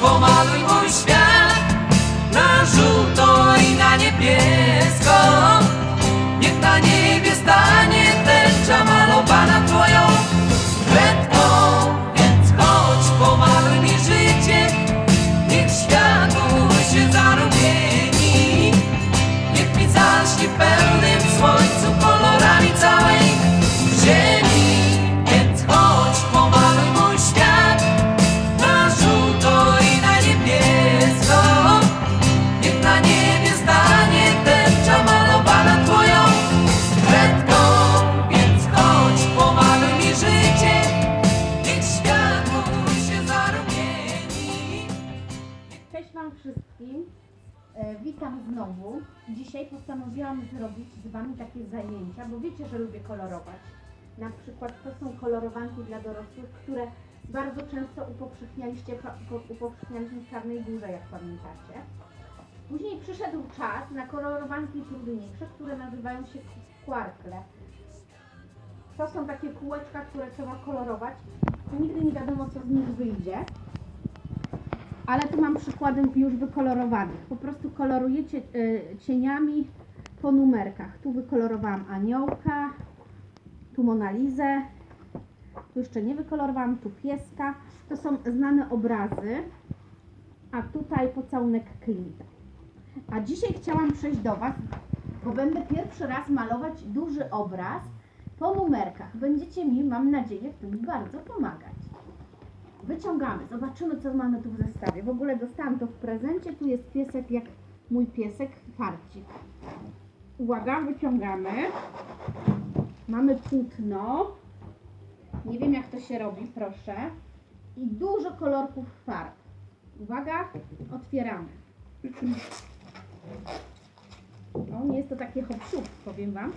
pomaluj postanowiłam zrobić z Wami takie zajęcia, bo wiecie, że lubię kolorować. Na przykład to są kolorowanki dla dorosłych, które bardzo często upowszechnialiście, po- upowszechnialiśmy w Czarnej Górze, jak pamiętacie. Później przyszedł czas na kolorowanki trudniejsze, które nazywają się kwarkle. To są takie kółeczka, które trzeba kolorować. Nigdy nie wiadomo, co z nich wyjdzie. Ale tu mam przykłady już wykolorowanych. Po prostu kolorujecie y, cieniami po numerkach. Tu wykolorowałam aniołka, tu Monalizę, tu jeszcze nie wykolorowałam, tu pieska. To są znane obrazy, a tutaj pocałunek Klimta. A dzisiaj chciałam przejść do Was, bo będę pierwszy raz malować duży obraz po numerkach. Będziecie mi, mam nadzieję, w tym bardzo pomagać. Wyciągamy, zobaczymy co mamy tu w zestawie. W ogóle dostałam to w prezencie. Tu jest piesek jak mój piesek, farcik. Uwaga, wyciągamy. Mamy płótno. Nie wiem jak to się robi, proszę. I dużo kolorków farb. Uwaga, otwieramy. O, nie jest to takie hop powiem Wam.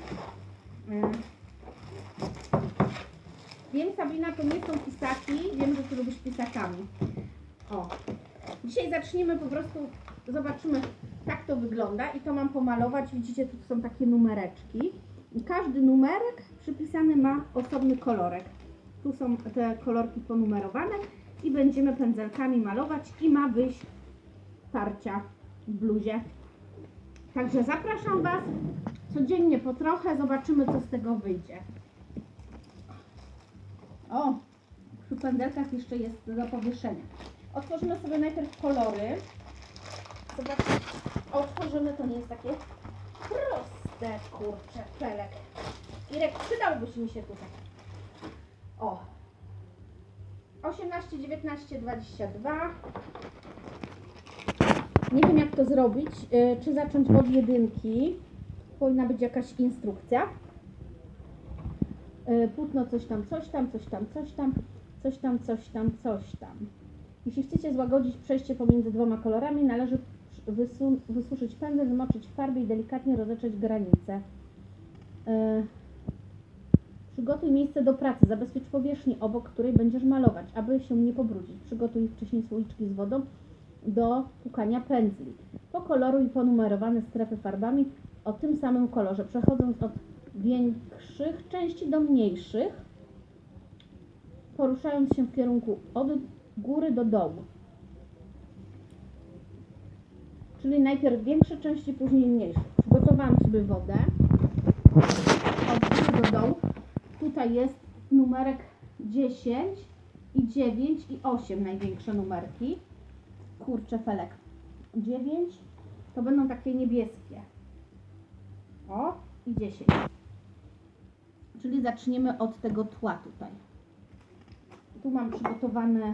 Wiem, Sabina, to nie są pisaki. Wiem, że ty lubisz pisakami. O. Dzisiaj zaczniemy po prostu, zobaczymy, jak to wygląda. I to mam pomalować. Widzicie, tu są takie numereczki. I każdy numerek przypisany ma osobny kolorek. Tu są te kolorki ponumerowane. I będziemy pędzelkami malować. I ma wyjść tarcia w bluzie. Także zapraszam Was codziennie po trochę. Zobaczymy, co z tego wyjdzie. O, przy pędzelkach jeszcze jest do powieszenia. Otworzymy sobie najpierw kolory. Zobaczcie, otworzymy, to nie jest takie proste, kurcze, felek. Irek, przydałbyś mi się tutaj. O. 18, 19, 22. Nie wiem jak to zrobić. y, Czy zacząć od jedynki? Powinna być jakaś instrukcja. Y, płótno coś tam, coś tam, coś tam, coś tam, coś tam, coś tam, coś tam. Jeśli chcecie złagodzić przejście pomiędzy dwoma kolorami, należy wysu- wysuszyć pędzel, zmoczyć w farbie i delikatnie rozetrzeć granice. Y, Przygotuj miejsce do pracy, zabezpiecz powierzchnię, obok której będziesz malować, aby się nie pobrudzić. Przygotuj wcześniej słoiczki z wodą do pukania pędzli. Pokoloruj ponumerowane strefy farbami o tym samym kolorze, przechodząc od większych części do mniejszych, poruszając się w kierunku od góry do dołu. Czyli najpierw większe części, później mniejsze. Przygotowałam sobie wodę od góry do dołu. Tutaj jest numerek 10 i 9 i 8 największe numerki. Kurczę felek. 9 to będą takie niebieskie. O i 10. Czyli zaczniemy od tego tła tutaj. Tu mam przygotowane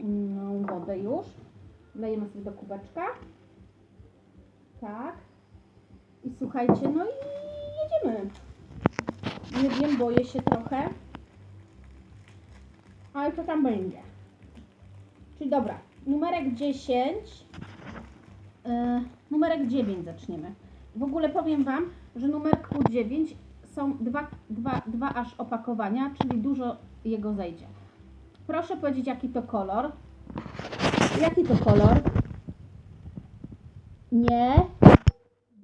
mm, wodę już. Dajemy sobie do kubeczka. Tak. I słuchajcie, no i jedziemy. Nie wiem, boję się trochę. Ale to tam będzie. Czyli dobra, numerek 10. Yy, numerek 9 zaczniemy. W ogóle powiem Wam, że numerku 9 są dwa, dwa, dwa aż opakowania, czyli dużo jego zejdzie. Proszę powiedzieć, jaki to kolor. Jaki to kolor? Nie.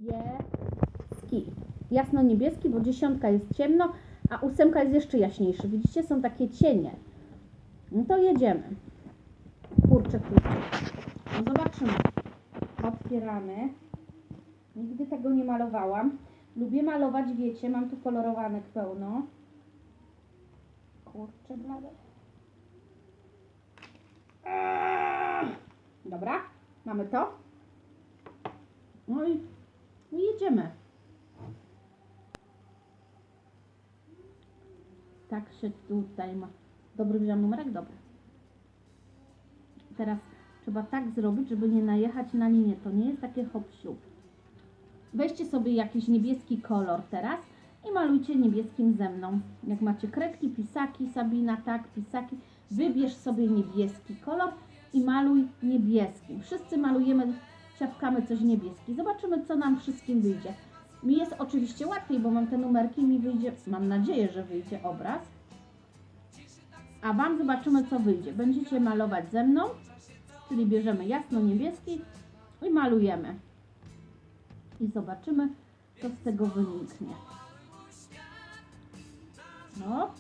Niebieski. Jasno niebieski, bo dziesiątka jest ciemno, a ósemka jest jeszcze jaśniejszy. Widzicie, są takie cienie. No to jedziemy. Kurczę, kurczę. No zobaczymy. Otwieramy. Nigdy tego nie malowałam. Lubię malować, wiecie, mam tu kolorowanek pełno. Kurczę blade. Eee. Dobra, mamy to. No i, i jedziemy. Tak się tutaj ma. Dobry wziąłem numerek? Dobry. Teraz trzeba tak zrobić, żeby nie najechać na linię. To nie jest takie hop siup. Weźcie sobie jakiś niebieski kolor teraz i malujcie niebieskim ze mną. Jak macie kredki, pisaki, Sabina, tak, pisaki, wybierz sobie niebieski kolor i maluj niebieskim. Wszyscy malujemy, ciapkamy coś niebieski. Zobaczymy, co nam wszystkim wyjdzie. Mi jest oczywiście łatwiej, bo mam te numerki mi wyjdzie, mam nadzieję, że wyjdzie obraz. A Wam zobaczymy, co wyjdzie. Będziecie malować ze mną, czyli bierzemy jasno-niebieski i malujemy. I zobaczymy, co z tego wyniknie. No,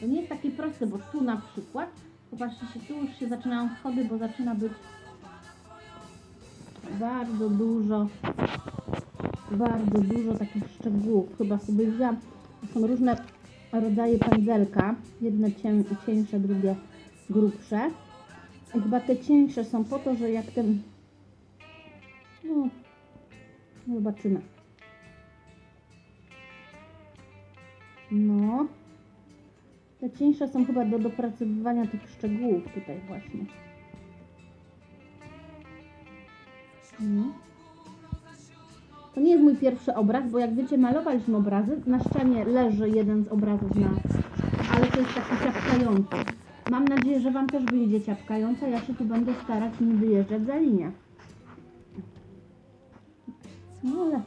to nie jest takie proste, bo tu na przykład, popatrzcie się, tu już się zaczynają schody, bo zaczyna być bardzo dużo, bardzo dużo takich szczegółów. Chyba sobie wziąłam, są różne rodzaje pędzelka, jedne cień, cieńsze, drugie grubsze. I chyba te cieńsze są po to, że jak ten, no, zobaczymy. No. Te cieńsze są chyba do dopracowywania tych szczegółów tutaj właśnie. No. To nie jest mój pierwszy obraz, bo jak wiecie, malowaliśmy obrazy. Na ścianie leży jeden z obrazów na... Ale to jest taki ciapkający. Mam nadzieję, że Wam też wyjdzie ciapkająca. Ja się tu będę starać nie wyjeżdżać za linię. No ale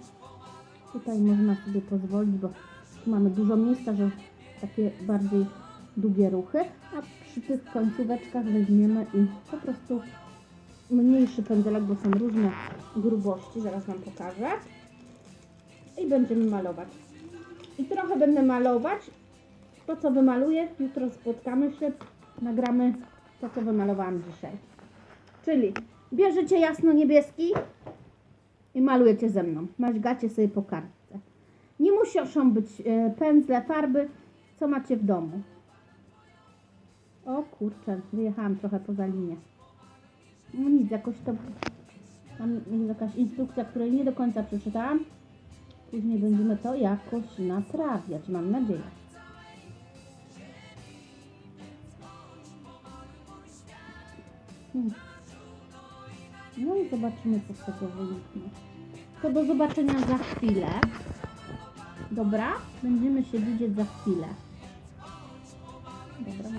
tutaj można sobie pozwolić, bo mamy dużo miejsca, że takie bardziej długie ruchy, a przy tych końcóweczkach weźmiemy i po prostu mniejszy pędzelek, bo są różne grubości, zaraz Wam pokażę. I będziemy malować. I trochę będę malować. To, co wymaluję, jutro spotkamy się, nagramy to, co wymalowałam dzisiaj. Czyli bierzecie jasno-niebieski i malujecie ze mną. Maźgacie sobie po kartce. Nie muszą być e, pędzle, farby, co macie w domu. O kurczę, wyjechałam trochę poza linię. No nic, jakoś to... Tam jest jakaś instrukcja, której nie do końca przeczytałam. Później będziemy to jakoś naprawiać, mam nadzieję. Hmm. No i zobaczymy, co z tego wyniknie. To do zobaczenia za chwilę. Dobra? Będziemy się widzieć za chwilę. Dobra.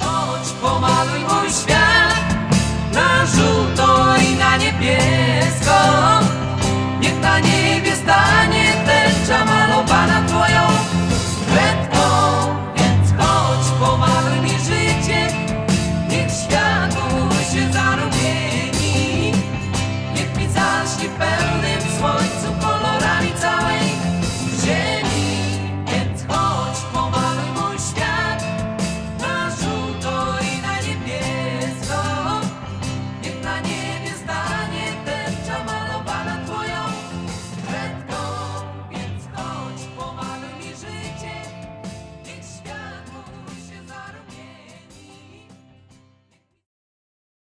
Chodź, pomaluj mój świat